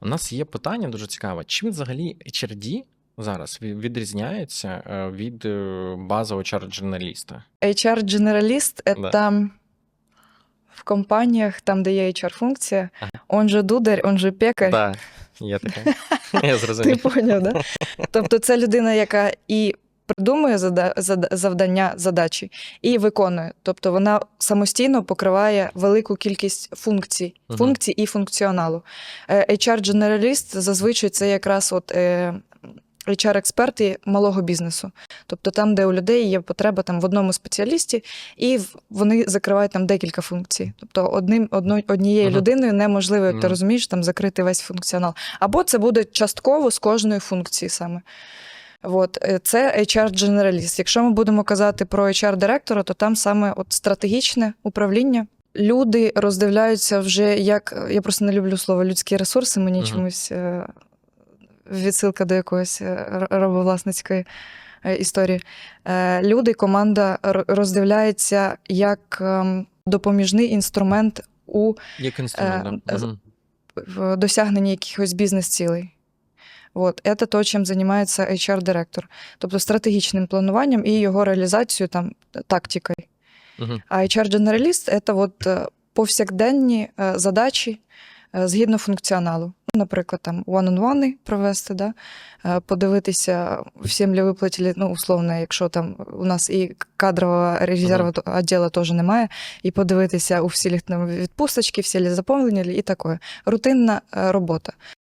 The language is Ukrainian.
У нас є питання дуже цікаве. Чим взагалі HRD зараз відрізняється е, від е, базового HR-дженераліста? HR-дженераліст — Да. это в компаніях, там, де є HR-функція, Ага. он же дударь, он же пекар. Да, я таке. Я Ти поняв, да? Тобто це людина, яка і придумує завдання, задачі, і виконує. Тобто вона самостійно покриває велику кількість функцій, функцій і функціоналу. Е, HR-дженераліст зазвичай це якраз от. е, HR-експерти малого бізнесу, тобто там, де у людей є потреба там в одному спеціалісті, і вони закривають там декілька функцій. Тобто одним одно, однією Мгм. людиною неможливо, як ти розумієш, там закрити весь функціонал. Або це буде частково з кожної функції саме. От, е, це HR-дженераліст. Якщо ми будемо казати про HR-директора, то там саме от стратегічне управління. Люди роздивляються вже як. Я просто не люблю слово людські ресурси, мені Мгм. чомусь е, відсилка до якоїсь е, рабовласницької історії. Люди, команда роздивляється як ем, допоміжний інструмент у Як інструмент, Мгм. в досягненні якихось бізнес-цілей. От, це то, чим займається HR-директор, тобто стратегічним плануванням і його реалізацією там тактикою. Мгм. А HR-дженераліст це от е, повсякденні е, задачі е, згідно функціоналу. Ну, Наприклад, там one-on-one провести, да? подивитися, всім ли виплатили, ну, условно, якщо там у нас і кадрового резерву відділу теж немає, і подивитися, у всіх там відпусточки, всі ли заповнені, і таке. Рутинна робота.